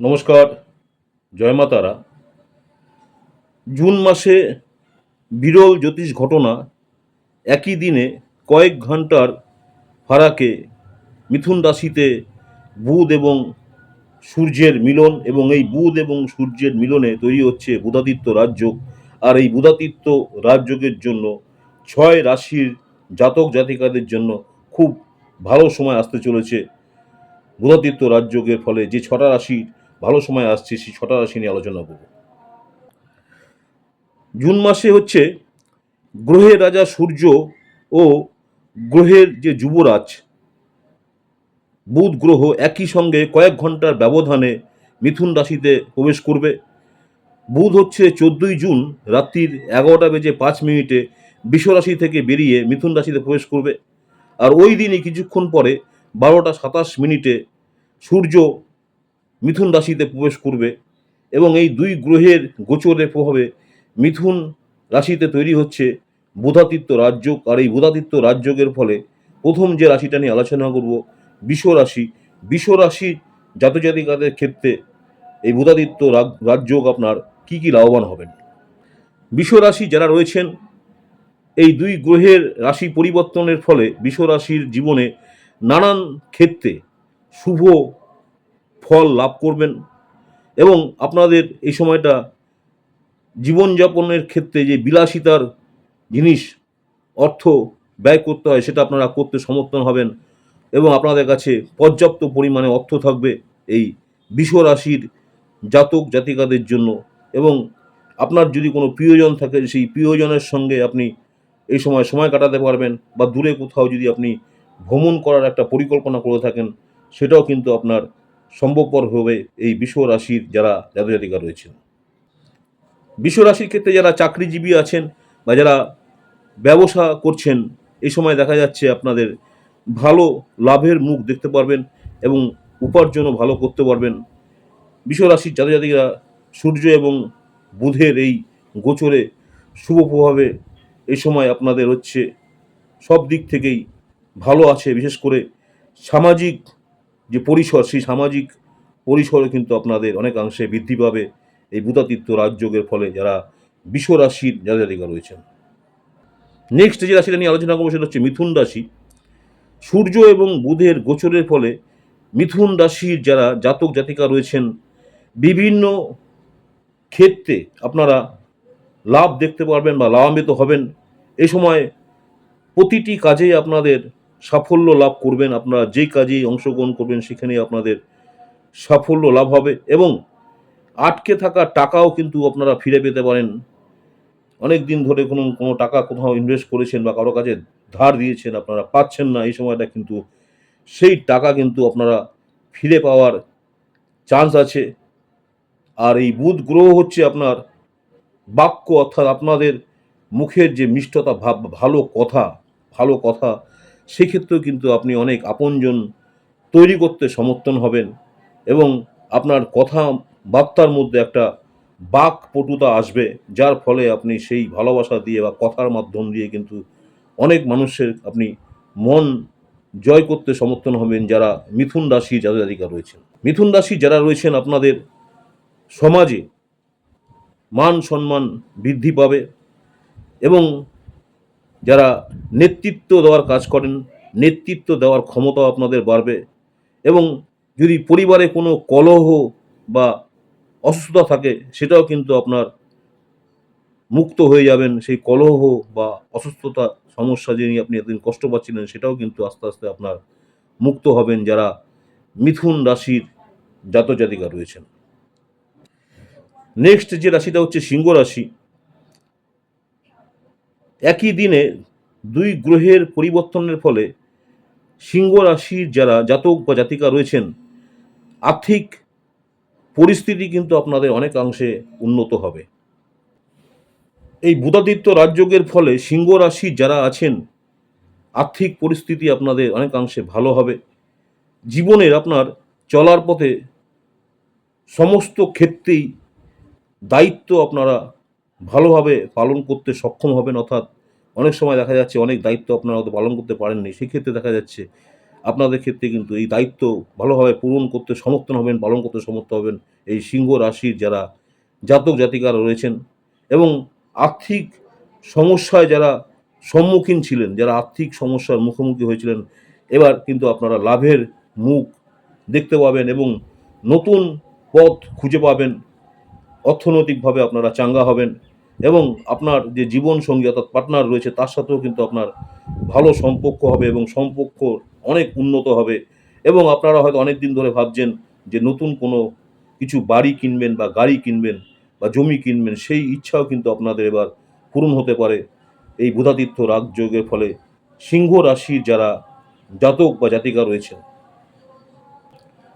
নমস্কার, জয় মা জুন মাসে বিরল জ্যোতিষ ঘটনা একই দিনে কয়েক ঘণ্টার ফারাকে মিথুন রাশিতে বুধ এবং সূর্যের মিলন এবং এই বুধ এবং সূর্যের মিলনে তৈরি হচ্ছে বুধাদিত্য রাজযোগ আর এই বুধাদিত্য রাজযোগের জন্য ছয় রাশির জাতক জাতিকাদের জন্য খুব ভালো সময় আসতে চলেছে বুধাদিত্য রাজযোগের ফলে যে ছটা রাশি ভালো সময় আসছে, সেই ছটা রাশি নিয়ে আলোচনা করব। জুন মাসে হচ্ছে গ্রহের রাজা সূর্য ও গ্রহের যে যুবরাজ, বুধ গ্রহ একই সঙ্গে কয়েক ঘণ্টার ব্যবধানে মিথুন রাশিতে প্রবেশ করবে। বুধ হচ্ছে চোদ্দোই জুন, রাত্রির এগারোটা বেজে পাঁচ মিনিটে রাশি থেকে বেরিয়ে মিথুন রাশিতে প্রবেশ করবে। আর ওই দিনই কিছুক্ষণ পরে বারোটা সাতাশ মিনিটে সূর্য মিথুন রাশিতে প্রবেশ করবে এবং এই দুই গ্রহের গোচরের প্রভাবে মিথুন রাশিতে তৈরি হচ্ছে বুধাদিত্য রাজযোগ। আর এই বুধাদিত্য রাজযোগের ফলে প্রথম যে রাশিটা নিয়ে আলোচনা করব, বিষ রাশি। বিষ রাশি জাতজাতিকাদের ক্ষেত্রে এই বুধাদিত্য রাজযোগ আপনার কি কি লাভবান হবেন? বিষ রাশি যারা রয়েছেন, এই দুই গ্রহের রাশি পরিবর্তনের ফলে বিষ রাশির জীবনে নানান ক্ষেত্রে শুভ ফল লাভ করবেন এবং আপনাদের এই সময়টা জীবনযাপনের ক্ষেত্রে যে বিলাসিতার জিনিস, অর্থ ব্যয় করতে হয় সেটা আপনারা করতে সমর্থন হবেন এবং আপনাদের কাছে পর্যাপ্ত পরিমাণে অর্থ থাকবে এই রাশির জাতক জাতিকাদের জন্য এবং আপনার যদি কোনো প্রিয়জন থাকে, সেই প্রিয়জনের সঙ্গে আপনি এই সময় সময় কাটাতে পারবেন বা দূরে কোথাও যদি আপনি ভ্রমণ করার একটা পরিকল্পনা করে থাকেন, সেটাও কিন্তু আপনার সম্ভবপর হবে এই বিশ্ব রাশির যারা জাতক জাতিকা রয়েছেন। বিশ্ব রাশির ক্ষেত্রে যারা চাকরিজীবী আছেন বা যারা ব্যবসা করছেন, এই সময় দেখা যাচ্ছে আপনাদের ভালো লাভের মুখ দেখতে পারবেন এবং উপার্জনও ভালো করতে পারবেন। বিশ্ব রাশির জাতক জাতিকা সূর্য এবং বুধের এই গোচরে শুভ প্রভাবে এই সময় আপনাদের হচ্ছে সব দিক থেকেই ভালো আছে, বিশেষ করে সামাজিক যে পরিসর, সেই সামাজিক পরিসরে কিন্তু আপনাদের অনেকাংশে বৃদ্ধি পাবে এই বুধাতীর্থ রাজযোগের ফলে যারা বিশ্ব রাশির জাতিকা রয়েছেন। নেক্সট যে রাশিটা নিয়ে আলোচনা করব সেটা হচ্ছে মিথুন রাশি। সূর্য এবং বুধের গোচরের ফলে মিথুন রাশির যারা জাতক জাতিকা রয়েছেন, বিভিন্ন ক্ষেত্রে আপনারা লাভ দেখতে পারবেন বা লাভান্বিত হবেন। এই সময় প্রতিটি কাজেই আপনাদের সাফল্য লাভ করবেন আপনারা যেই কাজেই অংশগ্রহণ করবেন সেখানে আপনাদের সাফল্য লাভ হবে এবং আটকে থাকা টাকাও কিন্তু আপনারা ফিরে পেতে পারেন। অনেক দিন ধরে কোনো কোনো টাকা কোথাও ইনভেস্ট করেছেন বা কারও কাছে ধার দিয়েছেন, আপনারা পাচ্ছেন না, এই সময়টা কিন্তু সেই টাকা কিন্তু আপনারা ফিরে পাওয়ার চান্স আছে। আর এই বুধ গ্রহ হচ্ছে আপনার বাক্য অর্থাৎ আপনাদের মুখের যে মিষ্টতা, ভাব, ভালো কথা ভালো কথা সেক্ষেত্রেও কিন্তু আপনি অনেক আপনজন তৈরি করতে সমর্থন হবেন এবং আপনার কথা বার্তার মধ্যে একটা বাক পটুতা আসবে, যার ফলে আপনি সেই ভালোবাসা দিয়ে বা কথার মাধ্যম দিয়ে কিন্তু অনেক মানুষের আপনি মন জয় করতে সমর্থন হবেন যারা মিথুন রাশি জাতক রয়েছেন। মিথুন রাশি যারা রয়েছেন আপনাদের সমাজে মান সম্মান বৃদ্ধি পাবে এবং যারা নেতৃত্ব দেওয়ার কাজ করেন, নেতৃত্ব দেওয়ার ক্ষমতা আপনাদের বাড়বে এবং যদি পরিবারে কোনো কলহ বা অসুস্থতা থাকে, সেটাও কিন্তু আপনার মুক্ত হয়ে যাবেন। সেই কলহ বা অসুস্থতা সমস্যা যিনি আপনি এতদিন কষ্ট পাচ্ছিলেন, সেটাও কিন্তু আস্তে আস্তে আপনার মুক্ত হবেন যারা মিথুন রাশির জাতক জাতিকা রয়েছেন। নেক্সট যে রাশিটা হচ্ছে সিংহ রাশি। একই দিনে দুই গ্রহের পরিবর্তনের ফলে সিংহ রাশির যারা জাতক বা জাতিকা রয়েছেন, আর্থিক পরিস্থিতি কিন্তু আপনাদের অনেকাংশে উন্নত হবে। এই বুধাদিত্য রাজযোগের ফলে সিংহ রাশি যারা আছেন, আর্থিক পরিস্থিতি আপনাদের অনেকাংশে ভালো হবে। জীবনের আপনার চলার পথে সমস্ত ক্ষেত্রেই দায়িত্ব আপনারা ভালোভাবে পালন করতে সক্ষম হবেন, অর্থাৎ অনেক সময় দেখা যাচ্ছে অনেক দায়িত্ব আপনারা হয়তো পালন করতে পারেননি। সেক্ষেত্রে দেখা যাচ্ছে আপনাদের ক্ষেত্রে কিন্তু এই দায়িত্ব ভালোভাবে পূরণ করতে সমর্থন হবেন, পালন করতে সমর্থ হবেন এই সিংহ রাশির যারা জাতক জাতিকারা রয়েছেন এবং আর্থিক সমস্যায় যারা সম্মুখীন ছিলেন, যারা আর্থিক সমস্যার মুখোমুখি হয়েছিলেন, এবার কিন্তু আপনারা লাভের মুখ দেখতে পাবেন এবং নতুন পথ খুঁজে পাবেন। অর্থনৈতিকভাবে আপনারা চাঙ্গা হবেন এবং আপনার যে জীবন সঙ্গী অর্থাৎ পার্টনার রয়েছে, তার সাথেও কিন্তু আপনার ভালো সম্পর্ক হবে এবং সম্পর্ক অনেক উন্নত হবে। এবং আপনারা হয়তো অনেক দিন ধরে ভাবছেন যে নতুন কোনো কিছু বাড়ি কিনবেন বা গাড়ি কিনবেন বা জমি কিনবেন, সেই ইচ্ছাও কিন্তু আপনাদের এবার পূরণ হতে পারে এই বুধাদিত্য রাজযোগের ফলে। সিংহ রাশির যারা জাতক বা জাতিকা রয়েছেন।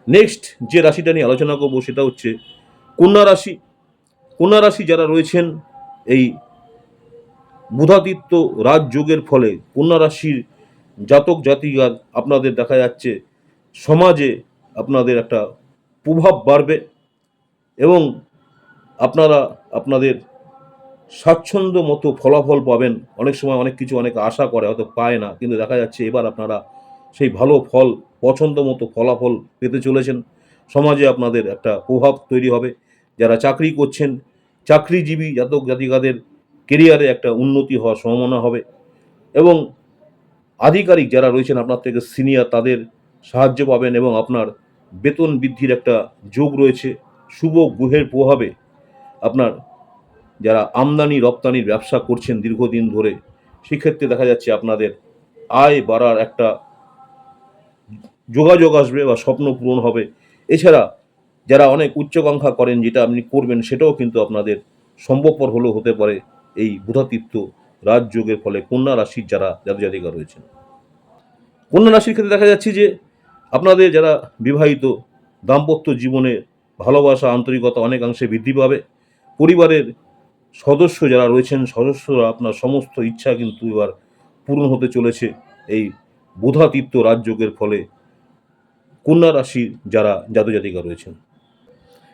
নেক্সট যে রাশিটা নিয়ে আলোচনা করব সেটা হচ্ছে কন্যা রাশি। কন্যা রাশি যারা রয়েছেন, এই বুধাদিত্য রাজযোগের ফলে কন্যা রাশির জাতক জাতিকার আপনাদের দেখা যাচ্ছে, সমাজে আপনাদের একটা প্রভাব বাড়বে এবং আপনারা আপনাদের স্বাচ্ছন্দ্য মতো ফলাফল পাবেন। অনেক সময় অনেক কিছু অনেক আশা করে, হয়তো পায় না, কিন্তু দেখা যাচ্ছে এবার আপনারা সেই ভালো ফল, পছন্দ মতো ফলাফল পেতে চলেছেন। সমাজে আপনাদের একটা প্রভাব তৈরি হবে। যারা চাকরি করছেন চাকরিজীবী জাতক জাতিকাদের কেরিয়ারে একটা উন্নতি হওয়ার সম্ভাবনা হবে এবং আধিকারিক যারা রয়েছেন আপনার থেকে সিনিয়র তাদের সাহায্য পাবেন এবং আপনার বেতন বৃদ্ধির একটা যোগ রয়েছে। শুভ গ্রহের প্রভাবে আপনার যারা আমদানি, রপ্তানির ব্যবসা করছেন দীর্ঘদিন ধরে, সেক্ষেত্রে দেখা যাচ্ছে আপনাদের আয় বাড়ার একটা যোগাযোগ আসবে বা স্বপ্ন পূরণ হবে। এছাড়া যারা অনেক উচ্চাকাঙ্ক্ষা করেন, যেটা আপনি করবেন, সেটাও কিন্তু আপনাদের সম্ভবপর হলেও হতে পারে এই বুধাতীর্থ রাজযোগের ফলে কন্যা রাশির যারা জাতক জাতিকা রয়েছেন। কন্যা রাশির ক্ষেত্রে দেখা যাচ্ছে যে আপনাদের যারা বিবাহিত, দাম্পত্য জীবনে ভালোবাসা, আন্তরিকতা অনেকাংশে বৃদ্ধি পাবে। পরিবারের সদস্য যারা রয়েছেন, সদস্যরা আপনার সমস্ত ইচ্ছা কিন্তু এবার পূরণ হতে চলেছে এই বুধাতীর্থ রাজযোগের ফলে কন্যা রাশির যারা জাতক জাতিকা রয়েছেন।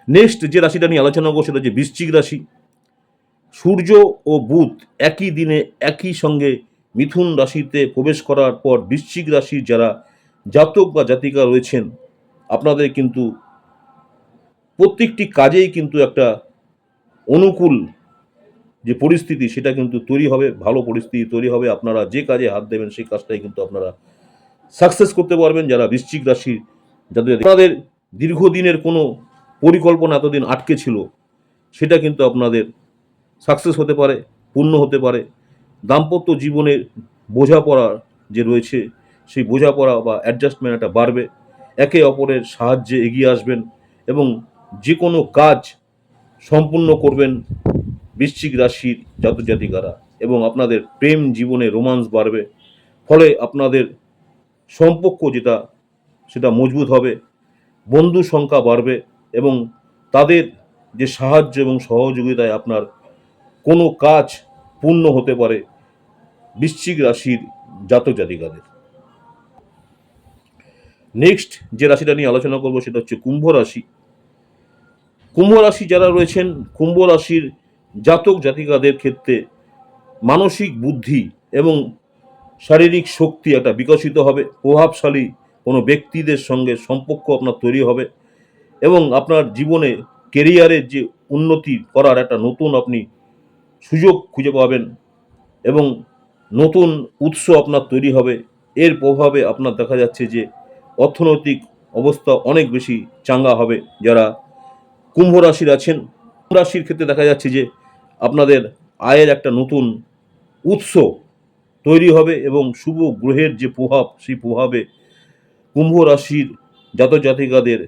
নেক্সট যে রাশিটা নিয়ে আলোচনা করব সেটা হচ্ছে বৃশ্চিক রাশি। সূর্য ও বুধ একই দিনে একই সঙ্গে মিথুন রাশিতে প্রবেশ করার পর বৃশ্চিক রাশির যারা জাতক বা জাতিকা রয়েছেন, আপনাদের কিন্তু প্রত্যেকটি কাজেই কিন্তু একটা অনুকূল যে পরিস্থিতি সেটা কিন্তু তৈরি হবে, ভালো পরিস্থিতি তৈরি হবে। আপনারা যে কাজে হাত দেবেন সেই কাজটাই কিন্তু আপনারা সাকসেস করতে পারবেন। যারা বৃশ্চিক রাশির, যাদের, আপনাদের দীর্ঘদিনের কোনো পরিকল্পনা এতদিন আটকে ছিল, সেটা কিন্তু আপনাদের সাকসেস হতে পারে, পূর্ণ হতে পারে। দাম্পত্য জীবনের বোঝাপড়া যে রয়েছে, সেই বোঝাপড়া বা অ্যাডজাস্টমেন্ট একটা বাড়বে। একে অপরের সাহায্যে এগিয়ে আসবেন এবং যে কোনো কাজ সম্পূর্ণ করবেন বৃশ্চিক রাশির জাতক জাতিকারা এবং আপনাদের প্রেম জীবনে রোমান্স বাড়বে। ফলে আপনাদের সম্পর্ক যেটা, সেটা মজবুত হবে, বন্ধু সংখ্যা বাড়বে। এবং তাদের যে সাহায্য এবং সহযোগিতায় আপনার কোনো কাজ পূর্ণ হতে পারে বৃশ্চিক রাশির জাতক জাতিকাদের। নেক্সট যে রাশিটা নিয়ে আলোচনা করব সেটা হচ্ছে কুম্ভ রাশি। কুম্ভ রাশি যারা রয়েছেন, কুম্ভ রাশির জাতক জাতিকাদের ক্ষেত্রে মানসিক বুদ্ধি এবং শারীরিক শক্তি একটা বিকশিত হবে, প্রভাবশালী কোনো ব্যক্তিদের সঙ্গে সম্পর্ক আপনার তৈরি হবে। এবং আপনার জীবনে কেরিয়ারের যে উন্নতি করার একটা নতুন আপনি সুযোগ খুঁজে পাবেন এবং নতুন উৎস আপনার তৈরি হবে, এর প্রভাবে আপনার দেখা যাচ্ছে যে অর্থনৈতিক অবস্থা অনেক বেশি চাঙ্গা হবে যারা কুম্ভ রাশির আছেন। রাশির ক্ষেত্রে দেখা যাচ্ছে যে আপনাদের আয়ের একটা নতুন উৎস তৈরি হবে এবং শুভ গ্রহের যে প্রভাব, সেই প্রভাবে কুম্ভ রাশির জাতক জাতিকাদের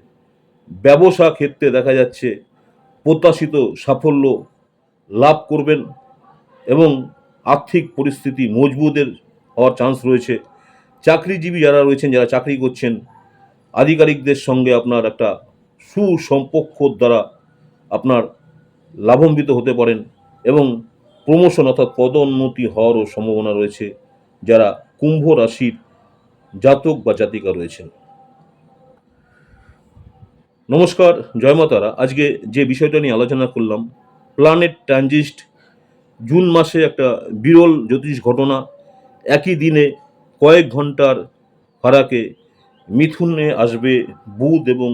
ব্যবসা ক্ষেত্রে দেখা যাচ্ছে প্রত্যাশিত সাফল্য লাভ করবেন এবং আর্থিক পরিস্থিতি মজবুতের হওয়ার চান্স রয়েছে। চাকরিজীবী যারা রয়েছেন, যারা চাকরি করছেন, আধিকারিকদের সঙ্গে আপনার একটা সুসম্পর্ক দ্বারা আপনার লাভান্বিত হতে পারেন এবং প্রমোশন অর্থাৎ পদোন্নতি হওয়ারও সম্ভাবনা রয়েছে। যারা কুম্ভ রাশির জাতক বা জাতিকা রয়েছেন। নমস্কার জয়মাতারা আজকে যে বিষয়টা নিয়ে আলোচনা করলাম প্ল্যানেট ট্রানজিস্ট জুন মাসে একটা বিরল জ্যোতিষ ঘটনা, একই দিনে কয়েক ঘণ্টার ফারাকে মিথুনে আসবে বুধ এবং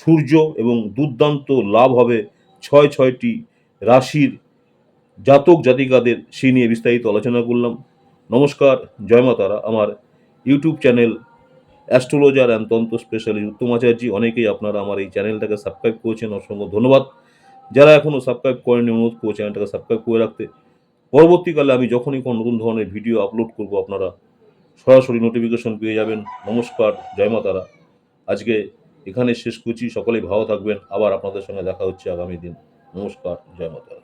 সূর্য এবং দুর্দান্ত লাভ হবে ছয় ছয়টি রাশির জাতক জাতিকাদের, সেই নিয়ে বিস্তারিত আলোচনা করলাম। নমস্কার জয়মাতারা আমার YouTube channel astrologer and tantra specialist Uttam Acharya, অনেকেই আপনারা আমার এই চ্যানেলটাকে সাবস্ক্রাইব করেছেন, অসংখ্য ধন্যবাদ। যারা এখনও সাবস্ক্রাইব করেনি অনুরোধ করব চ্যানেলটাকে সাবস্ক্রাইব করে রাখতে। পরবর্তীকালে আমি যখনই কোনো নতুন ধরনের ভিডিও আপলোড করব, আপনারা সরাসরি নোটিফিকেশন পেয়ে যাবেন। নমস্কার, জয় মা তারা। আজকে এখানে শেষ করছি, সকলেই ভালো থাকবেন। আবার আপনাদের সঙ্গে দেখা হচ্ছে আগামী দিন। নমস্কার, জয় মা তারা।